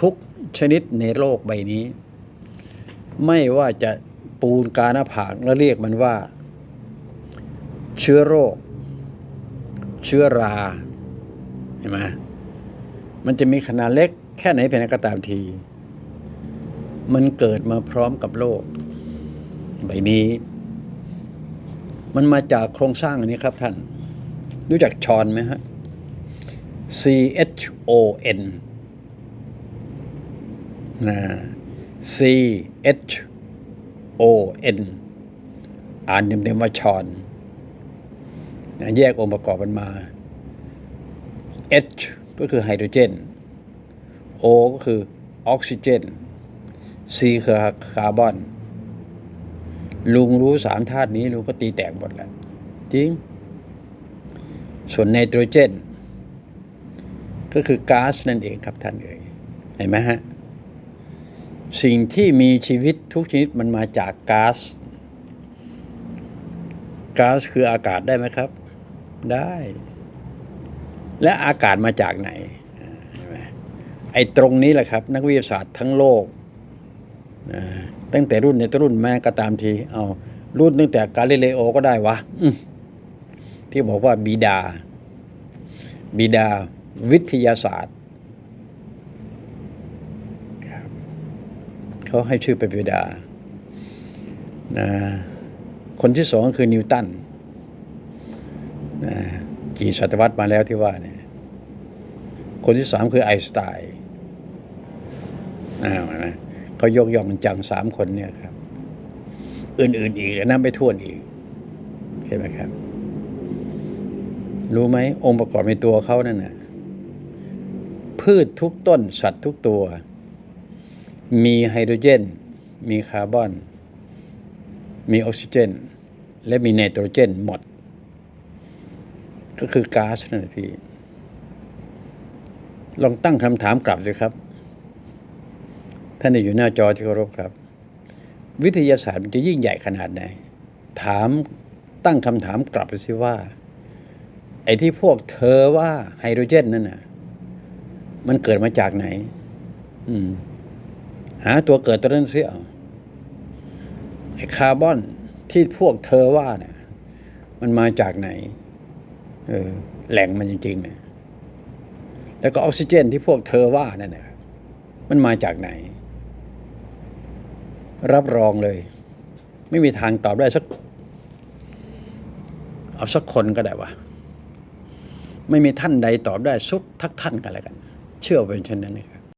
ทุกชนิดในโลกใบนี้ ไม่ว่าจะปูนกาหน้าผากแล้วเรียกมันว่า เชื้อโรค เชื้อราเห็นไหมมันจะมีขนาดเล็กแค่ไหนเพียงก็ตามที มันเกิดมาพร้อมกับโลก ใบนี้ มันมาจากโครงสร้างอันนี้ครับท่าน รู้จักชอนไหมฮะ C H O N นะ C H O N อ่านเต็มๆว่าชอนนะแยกองค์ประกอบมันมา H ก็คือไฮโดรเจน O ก็คือออกซิเจน C คือคาร์บอน ลุงรู้สามธาตุนี้ลุงก็ตีแตกหมดแล้วจริง ส่วนไนโตรเจน ก็คือก๊าซนั่นเองครับท่านเอ่ยเห็นไหมฮะ สิ่งที่มีชีวิตทุกชนิดมันมาจากก๊าซก๊าซคืออากาศได้ไหมครับ ได้ และอากาศมาจากไหน ไอ้ตรงนี้แหละครับ นักวิทยาศาสตร์ทั้งโลก ตั้งแต่รุ่นในตรุ่นแม่ก็ตามที เอารุ่นตั้งแต่กาลิเลโอก็ได้วะที่บอกว่าบิดา บิดาวิทยาศาสตร์ครับ เขาให้ชื่อเป็นบิดานะคนที่สองคือนิวตันนะกี่ศตวรรษมาแล้วที่ว่าเนี่ย คนที่สามคือไอน์สไตน์นะนะเขายกย่องจังสามคนเนี่ยครับ อื่นๆอีกแล้วนับไม่วนอีกใช่ไหมครับ รู้ไหมองค์ประกอบในตัวเขานั่นน่ะพืชทุกต้นสัตว์ทุกตัว มีไฮโดรเจน มีคาร์บอน มีออกซิเจน และมีไนโตรเจนหมด ก็คือก๊าซนั่นแหละพี่ ลองตั้งคำถามกลับสิครับ ท่านที่อยู่หน้าจอที่เคารพครับ วิทยาศาสตร์มันจะยิ่งใหญ่ขนาดไหน ถามตั้งคำถามกลับไปสิว่า ไอ้ที่พวกเธอว่าไฮโดรเจนนั่นน่ะ มันเกิดมาจากไหน อืม หาตัวเกิดตัวนั้นเสียเอาไอ้คาร์บอนที่พวกเธอว่าเนี่ย มันมาจากไหน เออ แหล่งมันจริงๆเนี่ย แล้วก็ออกซิเจนที่พวกเธอว่านั่นน่ะมันมาจากไหน รับรองเลย ไม่มีทางตอบได้สัก เอาสักคนก็ได้วะไม่มีท่านใดตอบได้สุกทักท่านกันแล้วกัน เชื่อเป็นเช่นนั้นนะครับ